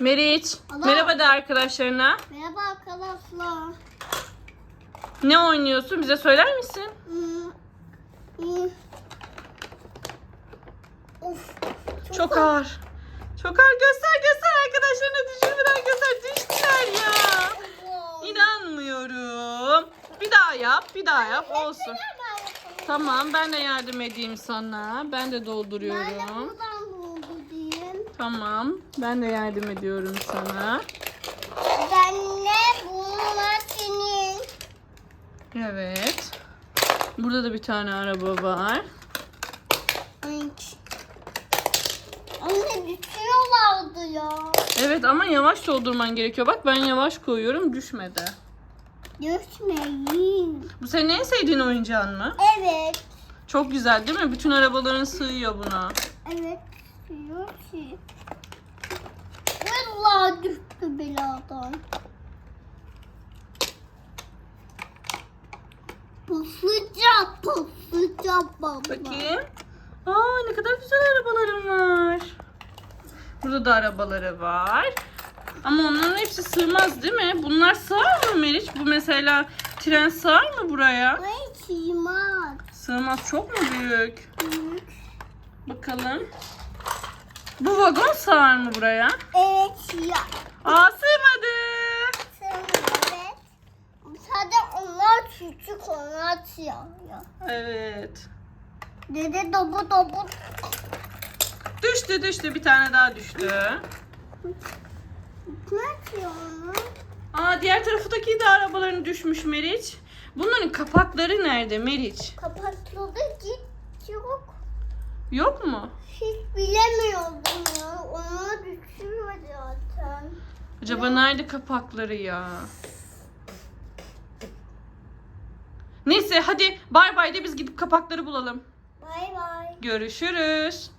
Meriç. Allah. Merhaba de arkadaşlarına. Merhaba arkadaşlar. Ne oynuyorsun? Bize söyler misin? Hmm. Hmm. Of. Çok ağır. Çok ağır. Göster göster arkadaşlarına düşürmeden göster. Düştüler ya. İnanmıyorum. Bir daha yap. Bir daha yap. Olsun. Tamam ben de yardım edeyim sana. Ben de Ben de dolduruyorum. buradan doldurayım. Tamam. Ben de yardım ediyorum sana. Ben de bunlar senin. Evet. Burada da bir tane araba var. Anne düşüyorlardı ya. Evet ama yavaş doldurman gerekiyor. Bak ben yavaş koyuyorum düşmedi. Düşmeyin. Bu senin en sevdiğin oyuncağın mı? Evet. Çok güzel değil mi? Bütün arabaların sığıyor buna. Evet. Düşüyor ki. Vallahi düştü beladan. Pusacak, pusacak baba. Bakayım. Aa ne kadar güzel arabalarım var. Burada da arabaları var. Ama onların hepsi sığmaz değil mi? Bunlar sığar mı Meriç? Bu mesela tren sığar mı buraya? Ay çiğmaz. Sığmaz çok mu büyük? Bakalım. Bu vagon sığar mı buraya? Evet ya. Aa sığmadı. Evet. Sadece onlar küçük, onlar ya. Evet. Dede dobu dobu. Düştü düştü bir tane daha düştü. Ne onu? Aa diğer taraftaki de arabaların düşmüş Meriç. Bunların kapakları nerede Meriç? Kapatıldı git yok. Yok mu? Hiç bilemiyordum ya. Ona düşüyor zaten. Acaba nerede kapakları ya? Neyse hadi bay bay de biz gidip kapakları bulalım. Bay bay. Görüşürüz.